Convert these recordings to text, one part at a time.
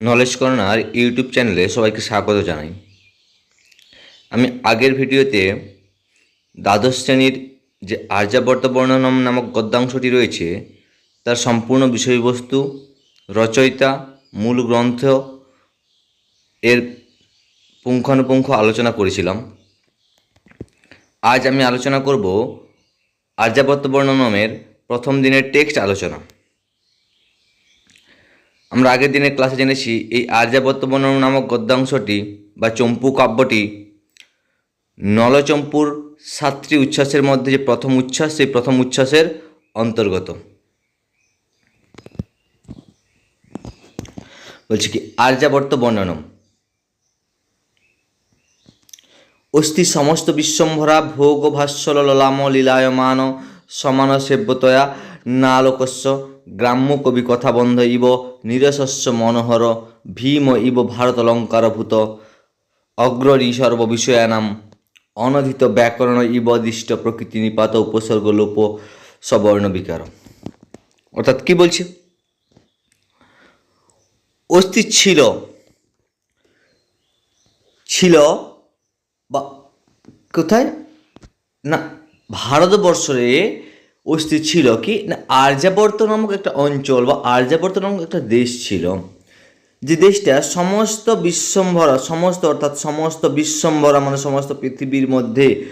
Knowledge corner YouTube চ্যানেলে সবাইকে স্বাগত জানাই। আমি আগের ভিডিওতে দ্বাদশ শ্রেণির যে আর্যাবর্ত বর্ণনম নামক গদ্যাংশটি রয়েছে, তার সম্পূর্ণ বিষয়বস্তু, রচয়িতা, মূল গ্রন্থ, এর পুঙ্খানুপুঙ্খ আলোচনা করেছিলাম। আজ আমি আলোচনা করব আর্যাবর্ত বর্ণনমের প্রথম দিনের টেক্সট আলোচনা। আমরা আগের দিনের ক্লাসে জেনেছি এই আর্যাবর্ত বর্ণন নামক গদ্যাংশটি বা চম্পু কাব্যটি নলচম্পুর সাতটি উচ্ছ্বাসের মধ্যে যে প্রথম উচ্ছ্বাস, সেই প্রথম উচ্ছ্বাসের অন্তর্গত। বলছি কি আর্যাবর্ত বর্ণনম অস্তি সমস্ত বিশ্বম্ভরা ভোগ ভাস্বল লীলায়মান সমান সেব্যতয়া নালোকস্য গ্রাম্য কবি কথাবন্ধ ইব নিরশস্য মনোহর, ভীম ইব ভারত অলঙ্কারভূত, অগ্রণী সর্ববিষয়ানাম, অনধিত ব্যাকরণ ইব দৃষ্ট প্রকৃতি নিপাত উপসর্গ লোপ সবর্ণ বিকার অর্থাৎ কি বলছে? অস্তি ছিল ছিল বা কোথায়? না ভারতবর্ষে অস্তি ছিল কি? না আর্যাবর্ত নামক একটা অঞ্চল বা আর্যাবর্ত নামক একটা দেশ ছিল। যে দেশটা সমস্ত বিশ্বম্ভরা, সমস্ত অর্থাৎ সমস্ত বিশ্বম্ভরা মানে সমস্ত পৃথিবীর মধ্যে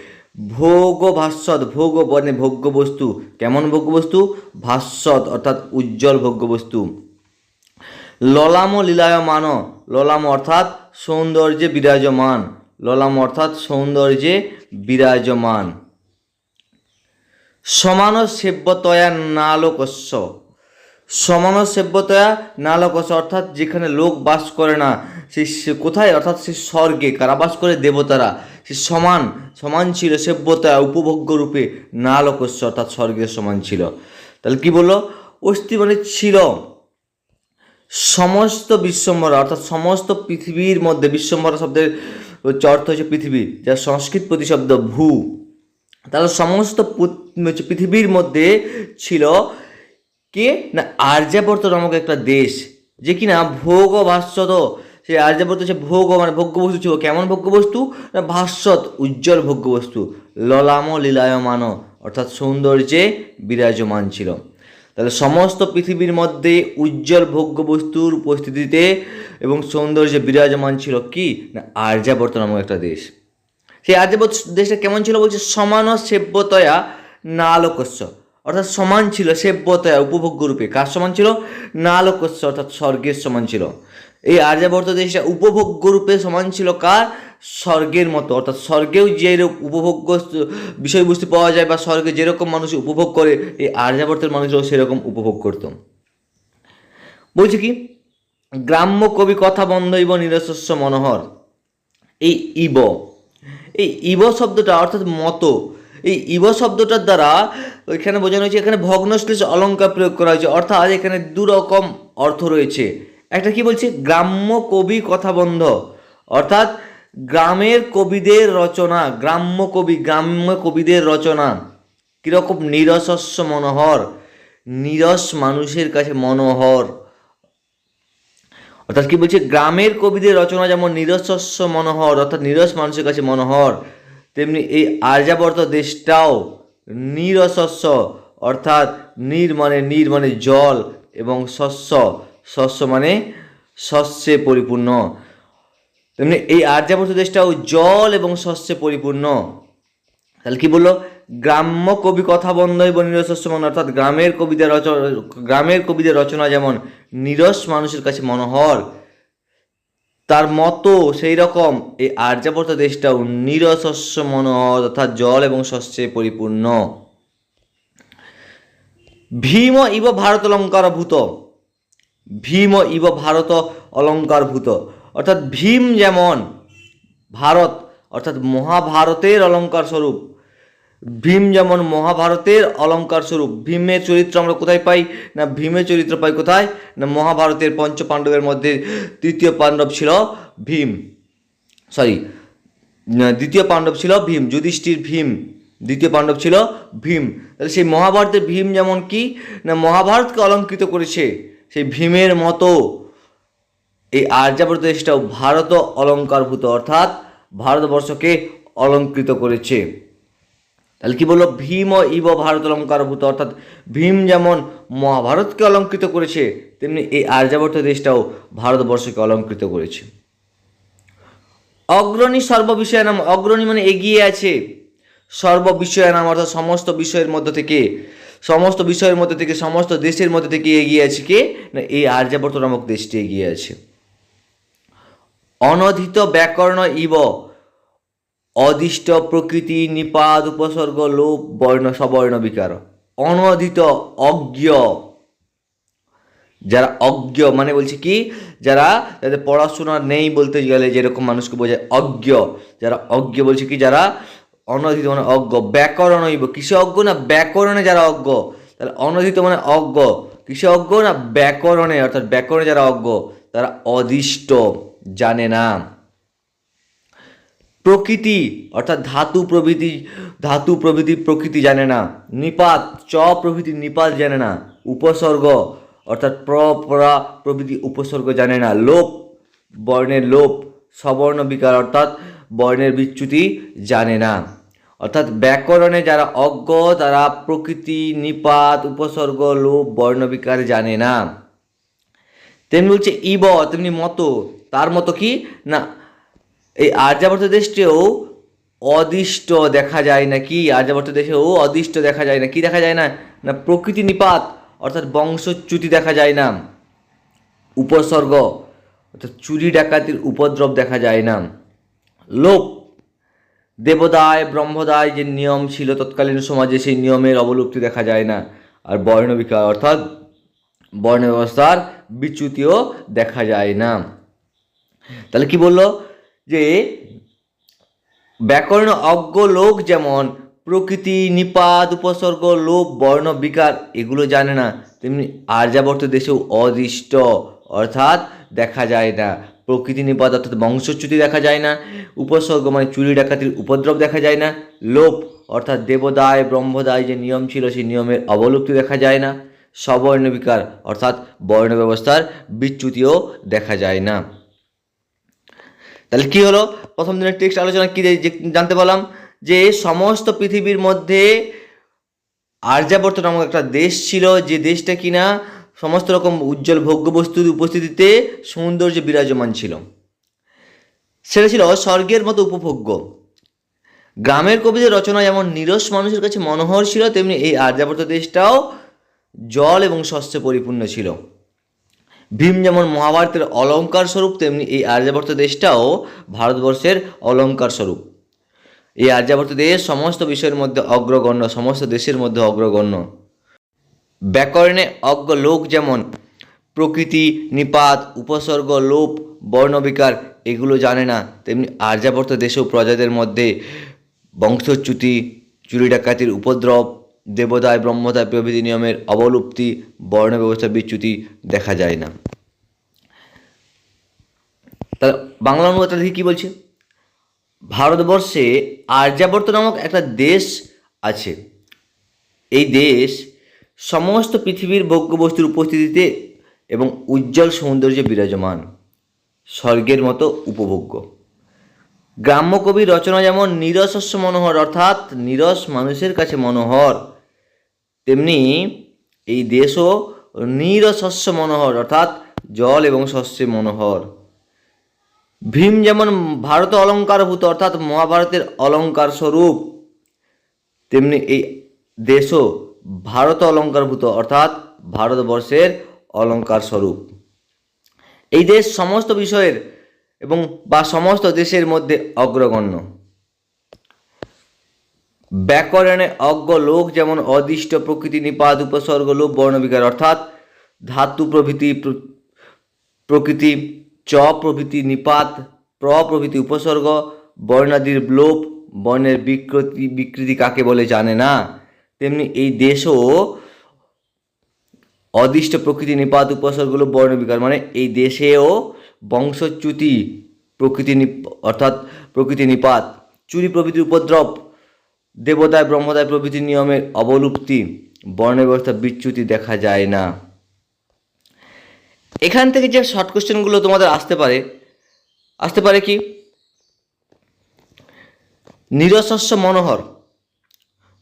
ভোগ ভাস্বত ভোগ মানে ভোগ্য বস্তু কেমন ভোগ্য বস্তু ভাস্বত অর্থাৎ উজ্জ্বল ভোগ্য বস্তু ললাম লীলায়মান, ললাম অর্থাৎ সৌন্দর্যে বিরাজমান। ললাম অর্থাৎ সৌন্দর্যে বিরাজমান। সমান সেব্যতয়া নালোকস্য। সমান সেব্যতয়া নালোকস্য অর্থাৎ যেখানে লোক বাস করে না সেই কোথায়? অর্থাৎ সে স্বর্গে কারা বাস করে দেবতারা। সে সমান সমান ছিল সেব্যতয়া, উপভোগ্য রূপে নালোকস্য, অর্থাৎ স্বর্গের সমান ছিল। তাহলে কি বলল? অস্থি মানে ছিল। সমস্ত বিশ্বম্বরা, অর্থাৎ সমস্ত পৃথিবীর মধ্যে বিশ্বম্বরা শব্দের অর্থ হচ্ছে পৃথিবী, যার সংস্কৃত প্রতিশব্দ ভূ। তাহলে সমস্ত পৃথিবীর মধ্যে ছিল কে? না, আর্যাবর্ত নামক একটা দেশ। যে কিনা ভোগ ও ভাস্বত সেই আর্যাবর্ত সে ভোগ মানে ভোগ্য বস্তু ছিল। কেমন ভোগ্য বস্তু না, ভাস্বত, উজ্জ্বল ভোগ্য বস্তু ললাম লীলায়মান, অর্থাৎ সৌন্দর্যে বিরাজমান ছিল। তাহলে সমস্ত পৃথিবীর মধ্যে উজ্জ্বল ভোগ্য বস্তুর উপস্থিতিতে এবং সৌন্দর্যে বিরাজমান ছিল কি? না, আর্যাবর্ত নামক একটা দেশ। সেই আর্যাবর্ত দেশটা কেমন ছিল বলছে, সমান সেব্যতয়া নালোকস্য। অর্থাৎ সমান ছিল, সেব্যতয়া উপভোগ্য রূপে কার সমান ছিল? নালোকস্য, অর্থাৎ স্বর্গের সমান ছিল। এই আর্যাবর্ত দেশটা উপভোগ্য রূপে সমান ছিল কার? স্বর্গের মতো। অর্থাৎ স্বর্গেও যে উপভোগ্য বিষয়বস্তু পাওয়া যায় বা স্বর্গে যেরকম মানুষ উপভোগ করে, এই আর্যাবর্তের মানুষরাও সেরকম উপভোগ করত। বলছি কি? গ্রাম্য কবি কথা বন্ধ ইব নিরশস্য মনোহর। এই ইব। এই ইব শব্দটা, অর্থাৎ মতো, এই ইব শব্দটার দ্বারা এখানে বোঝানো হয়েছে, এখানে ভগ্নশ্লেষ অলঙ্কার প্রয়োগ করা হয়েছে, অর্থাৎ এখানে দু রকম অর্থ রয়েছে। একটা কি বলছে? গ্রাম্য কবি কথাবন্ধ অর্থাৎ গ্রামের কবিদের রচনা, গ্রাম্য কবি, গ্রাম্য কবিদের রচনা। কীরকম নিরসস্য মনোহর, নিরস মানুষের কাছে মনোহর। অর্থাৎ কি বলছে, গ্রামের কবিদের রচনা যেমন নিরসস্য মনোহর, অর্থাৎ নিরস মানুষের কাছে মনোহর, তেমনি এই আর্যাবর্ত দেশটাও নিরসস্য অর্থাৎ নির মানে নির মানে জল এবং শস্য শস্য মানে শস্যে পরিপূর্ণ। তেমনি এই আর্যাবর্ত দেশটাও জল এবং শস্যে পরিপূর্ণ। তাহলে কি বলল? গ্রাম্য কবি কথা বন্ধ এবং নিরসস্য মন অর্থাৎ গ্রামের কবিদের রচনা গ্রামের কবিদের রচনা যেমন নিরস মানুষের কাছে মনোহর, তার মতো সেই রকম এই আর্যাবর্ত দেশটাও নিরসস্য মনোহর, অর্থাৎ জল এবং শস্যে পরিপূর্ণ। ভীম ইব ভারত অলঙ্কারভূত ভীম ইব ভারত অলঙ্কারভূত অর্থাৎ ভীম যেমন ভারত, অর্থাৎ মহাভারতের অলঙ্কার স্বরূপ ভীম যেমন মহাভারতের অলঙ্কার স্বরূপ, ভীমের চরিত্র আমরা কোথায় পাই? না, ভীমের চরিত্র পাই কোথায়? না, মহাভারতের পঞ্চ পাণ্ডবের মধ্যে তৃতীয় পাণ্ডব ছিল ভীম। সরি দ্বিতীয় পাণ্ডব ছিল ভীম, যুধিষ্ঠির ভীম। দ্বিতীয় পাণ্ডব ছিল ভীম। তাহলে সেই মহাভারতের ভীম যেমন কি? না, মহাভারতকে অলঙ্কৃত করেছে সেই ভীমের মতো। এই আর্যাবর্ত দেশটাও ভারত অলঙ্কারভূত, অর্থাৎ ভারতবর্ষকে অলঙ্কৃত করেছে। তাহলে কি বলল? ভীম ইব ভারত অলঙ্কারভূত অর্থাৎ ভীম যেমন মহাভারতকে অলঙ্কৃত করেছে, তেমনি এই আর্যাবর্ত দেশটাও ভারতবর্ষকে অলঙ্কৃত করেছে। অগ্রণী সর্ববিষয় নাম, অগ্রণী মানে এগিয়ে আছে। সর্ববিষয় নাম অর্থাৎ সমস্ত বিষয়ের মধ্য থেকে, সমস্ত বিষয়ের মধ্যে থেকে, সমস্ত দেশের মধ্যে থেকে এগিয়ে আছে কে? না, এই আর্যাবর্ত নামক দেশটি এগিয়ে আছে। অনধিত ব্যাকরণ ইব অদিষ্ট প্রকৃতি নিপাত উপসর্গ লোপ বর্ণ সবর্ণ বিকার। অনধিত অজ্ঞ। যারা অজ্ঞ মানে বলছে কি? যারা যাদের পড়াশোনা নেই বলতে গেলে যেরকম মানুষকে বোঝায় অজ্ঞ। যারা অজ্ঞ বলছে কি? যারা অনধিত মানে অজ্ঞ। ব্যাকরণ হইব। কিসে অজ্ঞ না ব্যাকরণে যারা অজ্ঞ? তাহলে অনধিত মানে অজ্ঞ। কিসে অজ্ঞ না ব্যাকরণে? অর্থাৎ ব্যাকরণে যারা অজ্ঞ, তারা অদিষ্ট, জানে না। প্রকৃতি, অর্থাৎ ধাতু প্রভৃতি ধাতু প্রভৃতি প্রকৃতি জানে না। নিপাত, চ প্রভৃতি নিপাত জানে না। উপসর্গ, অর্থাৎ প্র, পরা প্রভৃতি উপসর্গ জানে না। লোপ, বর্ণের লোপ, সবর্ণ বিকার, অর্থাৎ বর্ণের বিচ্যুতি জানে না। অর্থাৎ ব্যাকরণে যারা অজ্ঞ, তারা প্রকৃতি, নিপাত, উপসর্গ, লোপ, বর্ণ বিকার জানে না। তেমনি বলছে ইব, তেমনি মতো। তার মতো কি? না এই আর্যাবর্ত দেশটিও অদিষ্ট দেখা যায় না কি? আর্যাবর্ত দেশেও অদিষ্ট দেখা যায় না কি দেখা যায় না? না প্রকৃতি নিপাত, অর্থাৎ বংশচ্যুতি দেখা যায় না। উপসর্গ, অর্থাৎ চুরি ডাকাতির উপদ্রব দেখা যায় না। লোপ, দেবদায়, ব্রহ্মদায় যে নিয়ম ছিল তৎকালীন সমাজে সেই নিয়মের অবলুপ্তি দেখা যায় না। আর বর্ণবিকার অর্থাৎ বর্ণ ব্যবস্থার বিচ্যুতিও দেখা যায় না। তাহলে কি বলল? যে ব্যাকরণ অজ্ঞ লোক যেমন প্রকৃতি, নিপাত, উপসর্গ লোপ বর্ণ, বিকার, এগুলো জানে না। তেমনি আর্যাবর্ত দেশেও অদৃষ্ট, অর্থাৎ দেখা যায় না। প্রকৃতি, নিপাত অর্থাৎ বংশচ্যুতি দেখা যায় না। উপসর্গ মানে চুরি, ডাকাতির উপদ্রব দেখা যায় না। লোপ অর্থাৎ দেবদায়, ব্রহ্মদায় যে নিয়ম ছিল, সেই নিয়মের অবলুপ্তি দেখা যায় না। সবর্ণ বিকার অর্থাৎ বর্ণ ব্যবস্থার বিচ্যুতিও দেখা যায় না। তাহলে কি হলো? প্রথম দিনের টেক্সট আলোচনা কি জানতে পারলাম যে সমস্ত পৃথিবীর মধ্যে আর্যাবর্ত নামক একটা দেশ ছিল। যে দেশটা কিনা সমস্ত রকম উজ্জ্বল ভোগ্য বস্তুর উপস্থিতিতে সৌন্দর্য বিরাজমান ছিল। সেটা ছিল স্বর্গের মতো উপভোগ্য। গ্রামের কবিদের রচনা যেমন নিরস মানুষের কাছে মনোহর ছিল, তেমনি এই আর্যাবর্ত দেশটাও জল এবং শস্যে পরিপূর্ণ ছিল। ভীম যেমন মহাভারতের অলঙ্কার স্বরূপ, তেমনি এই আর্যাবর্ত দেশটাও ভারতবর্ষের অলঙ্কার স্বরূপ। এই আর্যাবর্ত দেশ সমস্ত বিষয়ের মধ্যে অগ্রগণ্য, সমস্ত দেশের মধ্যে অগ্রগণ্য। ব্যাকরণে অজ্ঞ লোক যেমন প্রকৃতি, নিপাত, উপসর্গ, লোপ, বর্ণবিকার, এগুলো জানে না, তেমনি আর্যাবর্ত দেশেও প্রজাদের মধ্যে বংশচ্যুতি, চুরি ডাকাতির উপদ্রব দেবদায়, ব্রহ্মদায় প্রভৃতি নিয়মের অবলুপ্তি বর্ণ ব্যবস্থা বিচ্যুতি দেখা যায় না। তাহলে বাংলা অনুবাদটা দেখি কী বলছে? ভারতবর্ষে আর্যাবর্ত নামক একটা দেশ আছে। এই দেশ সমস্ত পৃথিবীর ভোগ্য বস্তুর উপস্থিতিতে এবং উজ্জ্বল সৌন্দর্যে বিরাজমান। স্বর্গের মতো উপভোগ্য। গ্রাম্য কবির রচনা যেমন নিরসস্য মনোহর, অর্থাৎ নিরস মানুষের কাছে মনোহর তেমনি এই দেশও নিরশস্য মনোহর, অর্থাৎ জল এবং শস্যে মনোহর। ভীম যেমন ভারত অলঙ্কারভূত, অর্থাৎ মহাভারতের অলঙ্কার স্বরূপ তেমনি এই দেশও ভারত অলঙ্কারভূত, অর্থাৎ ভারতবর্ষের অলঙ্কার স্বরূপ এই দেশ সমস্ত বিষয়ের এবং বা সমস্ত দেশের মধ্যে অগ্রগণ্য। ব্যাকরণে অজ্ঞ লোক যেমন অদিষ্ট প্রকৃতি নিপাত উপসর্গ লোপ বর্ণবিকার, অর্থাৎ ধাতু প্রভৃতি প্রকৃতি চ প্রভৃতি নিপাত, প্র প্রভৃতি উপসর্গ, বর্ণাদির লোপ, বর্ণের বিকৃতি বিকৃতি কাকে বলে জানে না। তেমনি এই দেশও অদিষ্ট প্রকৃতি নিপাত উপসর্গগুলো বর্ণবিকার মানে এই দেশেও বংশচ্যুতি প্রকৃতি অর্থাৎ প্রকৃতি নিপাত, চুরি প্রভৃতির উপদ্রব দেবদায়, ব্রহ্মদায় প্রভৃতি নিয়মের অবলুপ্তি বর্ণ ব্যবস্থা বিচ্যুতি দেখা যায় না। এখান থেকে যে শর্ট কোশ্চেনগুলো তোমাদের আসতে পারে আসতে পারে কি? নিরশস্য মনোহর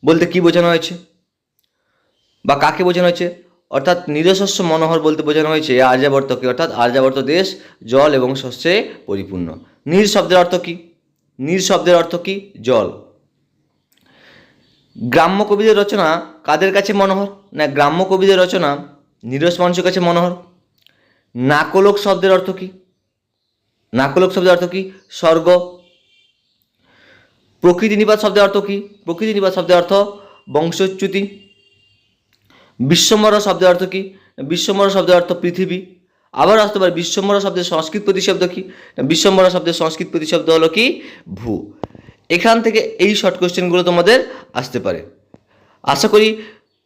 বলতে কি বোঝানো হয়েছে? বা কাকে বোঝানো হয়েছে? অর্থাৎ নিরশস্য মনোহর বলতে বোঝানো হয়েছে আর্যাবর্তকে অর্থাৎ আর্যাবর্ত দেশ, জল এবং শস্যে পরিপূর্ণ। নীর শব্দের অর্থ কি? নীর শব্দের অর্থ কি? জল। গ্রাম্য কবিদের রচনা কাদের কাছে মনোহর? না, গ্রাম্য কবিদের রচনা নিরস মানুষের কাছে মনোহর। নাকলোক শব্দের অর্থ কি? নাকলোক শব্দের অর্থ কি? স্বর্গ। প্রকৃতি নিপাত শব্দের অর্থ কি? প্রকৃতি নিপাত শব্দের অর্থ বংশচ্যুতি। বিশ্বম্বর শব্দের অর্থ কি? বিশ্বম্বর শব্দের অর্থ পৃথিবী। আবার আসতে পারে বিশ্বম্বর শব্দের সংস্কৃত প্রতিশব্দ কি? বিশ্বম্বর শব্দের সংস্কৃত প্রতিশব্দ হলো কি? ভূ। এখান থেকে এই শর্ট কোশ্চেনগুলো তোমাদের আসতে পারে। আশা করি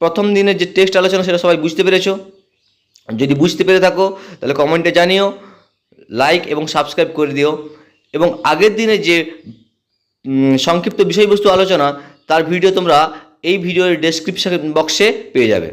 প্রথম দিনের যে টেক্সট আলোচনা সেটা সবাই বুঝতে পেরেছ। যদি বুঝতে পেরে থাকো, তাহলে কমেন্টে জানিও লাইক এবং সাবস্ক্রাইব করে দিও এবং আগের দিনে যে সংক্ষিপ্ত বিষয়বস্তু আলোচনা, তার ভিডিও তোমরা এই ভিডিওর ডেসক্রিপশন বক্সে পেয়ে যাবে।